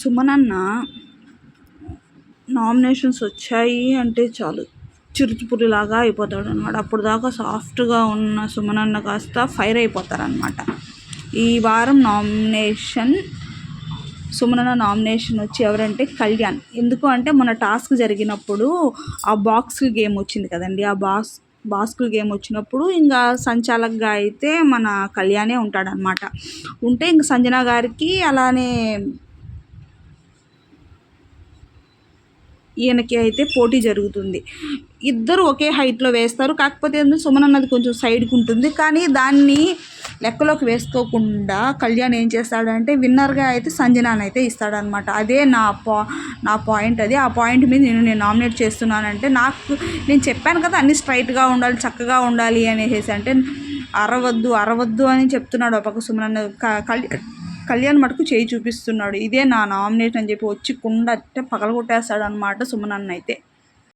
సుమనన్న nominations వచ్చాయి అంటే చాలు. చిరుచుపురిలాగా అయిపోతాడు అనమాట అప్పుడు దాకా సాఫ్ట్గా ఉన్న సుమనన్న కాస్త ఫైర్ అయిపోతారనమాట ఈ వారం నామినేషన్ సుమనన్న నామినేషన్ వచ్చి ఎవరంటే కళ్యాణ్. ఎందుకు అంటే మన టాస్క్ జరిగినప్పుడు ఆ బాక్స్ గేమ్ వచ్చింది కదండి. ఆ బాక్స్ బాస్కుల్ గేమ్ వచ్చినప్పుడు ఇంకా సంచాలకుగా అయితే మన కళ్యాణే ఉంటాడనమాట ఉంటే ఇంక సంజన గారికి అలానే ఈయనకి అయితే పోటీ జరుగుతుంది. ఇద్దరు ఒకే హైట్లో వేస్తారు. కాకపోతే సుమన్ అన్నది కొంచెం సైడ్కి ఉంటుంది. కానీ దాన్ని లెక్కలోకి వేసుకోకుండా కళ్యాణ్ ఏం చేస్తాడంటే విన్నర్గా అయితే సంజనాని అయితే ఇస్తాడనమాట అదే నా పా నా పాయింట్ అది. ఆ పాయింట్ మీద నేను నేను నామినేట్ చేస్తున్నానంటే నాకు నేను చెప్పాను కదా అన్ని స్ట్రైట్గా ఉండాలి చక్కగా ఉండాలి అనేసి. అంటే అరవద్దు అరవద్దు అని చెప్తున్నాడు ఒక సుమన్ అన్న. కళ్యాణ్ కళ్యాణ్ మటుకు చేయి చూపిస్తున్నాడు. ఇదే నా నామినేట్ అని చెప్పి వచ్చి కుండ అంటే పగలగొట్టేస్తాడు అనమాట సుమన్ అన్న అయితే